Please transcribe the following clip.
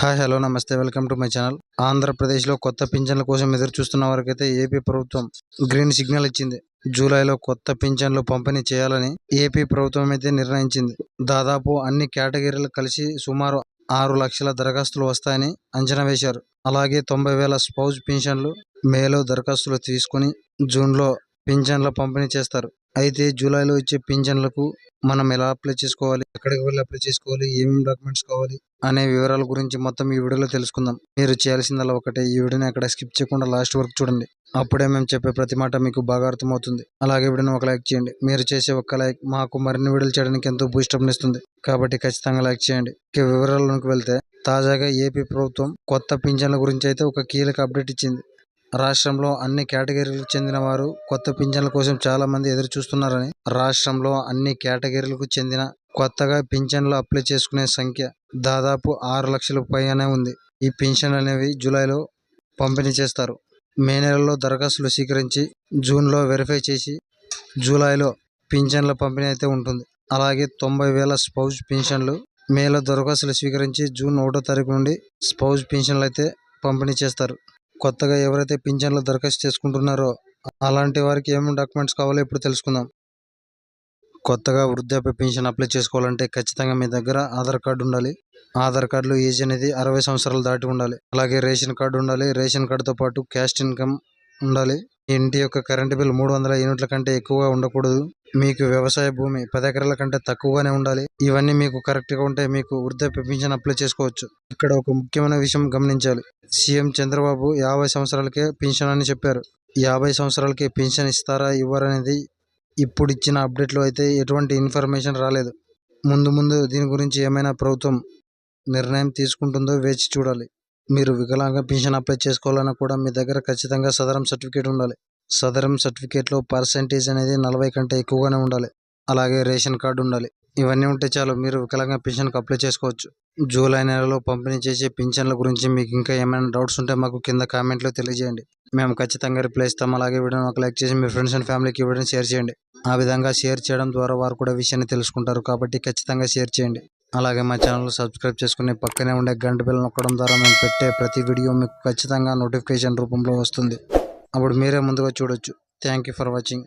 Hi hello నమస్తే welcome to my channel. ఆంధ్రప్రదేశ్లో కొత్త పింఛన్ల కోసం ఎదురు చూస్తున్న వారికైతే ఏపీ ప్రభుత్వం గ్రీన్ సిగ్నల్ ఇచ్చింది. జూలైలో కొత్త పింఛన్లు పంపిణీ చేయాలని ఏపీ ప్రభుత్వం అయితే నిర్ణయించింది. దాదాపు అన్ని కేటగిరీలు కలిసి సుమారు ఆరు లక్షల దరఖాస్తులు వస్తాయని అంచనా వేశారు. అలాగే తొంభై వేల స్పౌజ్ పింఛన్లు మేలో దరఖాస్తులు తీసుకుని జూన్లో పింఛన్ల పంపిణీ చేస్తారు. అయితే జూలైలో ఇచ్చే పింఛన్లకు మనం ఎలా అప్లై చేసుకోవాలి? ఎక్కడికి వెళ్ళి అప్లై చేసుకోవాలి? ఏమేమి డాక్యుమెంట్స్ కావాలి? అనే వివరాల గురించి మొత్తం ఈ వీడియోలో తెలుసుకుందాం. మీరు చేయాల్సిందల్లా ఒకటే. ఈ వీడియోని అక్కడ స్కిప్ చేయకుండా లాస్ట్ వరకు చూడండి. అప్పుడే మేము చెప్పే ప్రతి మాట మీకు బాగా అర్థమవుతుంది. అలాగే వీడియోని ఒక లైక్ చేయండి. మీరు చేసే ఒక్క లైక్ మాకు మరిన్ని వీడియోలు చేయడానికి ఎంతో బూస్టప్ ఇస్తుంది కాబట్టి ఖచ్చితంగా లైక్ చేయండి. ఇక వివరాల్లోకి వెళ్తే తాజాగా ఏపీ ప్రభుత్వం కొత్త పింఛన్ల గురించి అయితే ఒక కీలక అప్డేట్ ఇచ్చింది. రాష్ట్రంలో అన్ని కేటగిరీలకు చెందిన వారు కొత్త పింఛన్ల కోసం చాలా మంది ఎదురు చూస్తున్నారని రాష్ట్రంలో అన్ని కేటగిరీలకు చెందిన కొత్తగా పింఛన్లు అప్లై చేసుకునే సంఖ్య దాదాపు ఆరు లక్షల పైగానే ఉంది. ఈ పింఛన్ అనేవి జూలైలో పంపిణీ చేస్తారు. మే నెలలో దరఖాస్తులు స్వీకరించి జూన్లో వెరిఫై చేసి జూలైలో పింఛన్ల పంపిణీ అయితే ఉంటుంది. అలాగే తొంభై వేల స్పౌజ్ పింఛన్లు మేలో దరఖాస్తులు స్వీకరించి జూన్ ఒకటో తారీఖు నుండి స్పౌజ్ పింఛన్లు అయితే పంపిణీ చేస్తారు. కొత్తగా ఎవరైతే పింఛన్లు దరఖాస్తు చేసుకుంటున్నారో అలాంటి వారికి ఏమేమి డాక్యుమెంట్స్ కావాలో ఇప్పుడు తెలుసుకుందాం. కొత్తగా వృద్ధాప్య పెన్షన్ అప్లై చేసుకోవాలంటే ఖచ్చితంగా మీ దగ్గర ఆధార్ కార్డు ఉండాలి. ఆధార్ కార్డులో ఏజ్ అనేది అరవై సంవత్సరాలు దాటి ఉండాలి. అలాగే రేషన్ కార్డు ఉండాలి. రేషన్ కార్డుతో పాటు క్యాస్ట్ ఇన్కమ్ ఉండాలి. ఇంటి యొక్క కరెంటు బిల్ మూడు వందల యూనిట్ల కంటే ఎక్కువగా ఉండకూడదు. మీకు వ్యవసాయ భూమి పది ఎకరాల కంటే తక్కువగానే ఉండాలి. ఇవన్నీ మీకు కరెక్ట్గా ఉంటే మీకు వృద్ధాప్య పెన్షన్ అప్లై చేసుకోవచ్చు. ఇక్కడ ఒక ముఖ్యమైన విషయం గమనించాలి. సీఎం చంద్రబాబు యాభై సంవత్సరాలకే పెన్షన్ అని చెప్పారు. యాభై సంవత్సరాలకే పెన్షన్ ఇస్తారా ఇవ్వరనేది ఇప్పుడు ఇచ్చిన అప్డేట్లో అయితే ఎటువంటి ఇన్ఫర్మేషన్ రాలేదు. ముందు ముందు దీని గురించి ఏమైనా ప్రభుత్వం నిర్ణయం తీసుకుంటుందో వేచి చూడాలి. మీరు వికలాంగ పెన్షన్ అప్లై చేసుకోవాలన్నా కూడా మీ దగ్గర ఖచ్చితంగా సదరం సర్టిఫికేట్ ఉండాలి. సదరం సర్టిఫికేట్లో పర్సంటేజ్ అనేది నలభై కంటే ఎక్కువగానే ఉండాలి. అలాగే రేషన్ కార్డు ఉండాలి. ఇవన్నీ ఉంటే చాలు మీరు వికలాంగ పెన్షన్కి అప్లై చేసుకోవచ్చు. జూలై నెలలో పంపిణీ చేసే పింఛన్ల గురించి మీకు ఇంకా ఏమైనా డౌట్స్ ఉంటే మాకు కింద కామెంట్లో తెలియజేయండి. మేము ఖచ్చితంగా రిప్లై ఇస్తాం. అలాగే వీడియోని ఒక లైక్ చేసి మీ ఫ్రెండ్స్ అండ్ ఫ్యామిలీకి వీడియోని షేర్ చేయండి. ఆ విధంగా షేర్ చేయడం ద్వారా వారు కూడా విషయాన్ని తెలుసుకుంటారు కాబట్టి ఖచ్చితంగా షేర్ చేయండి. అలాగే మా ఛానల్ సబ్స్క్రైబ్ చేసుకుని పక్కనే ఉండే గంట బిల్ నొక్కడం ద్వారా మేము పెట్టే ప్రతి వీడియో మీకు ఖచ్చితంగా నోటిఫికేషన్ రూపంలో వస్తుంది. అప్పుడు మీరే ముందుగా చూడొచ్చు. Thank you for watching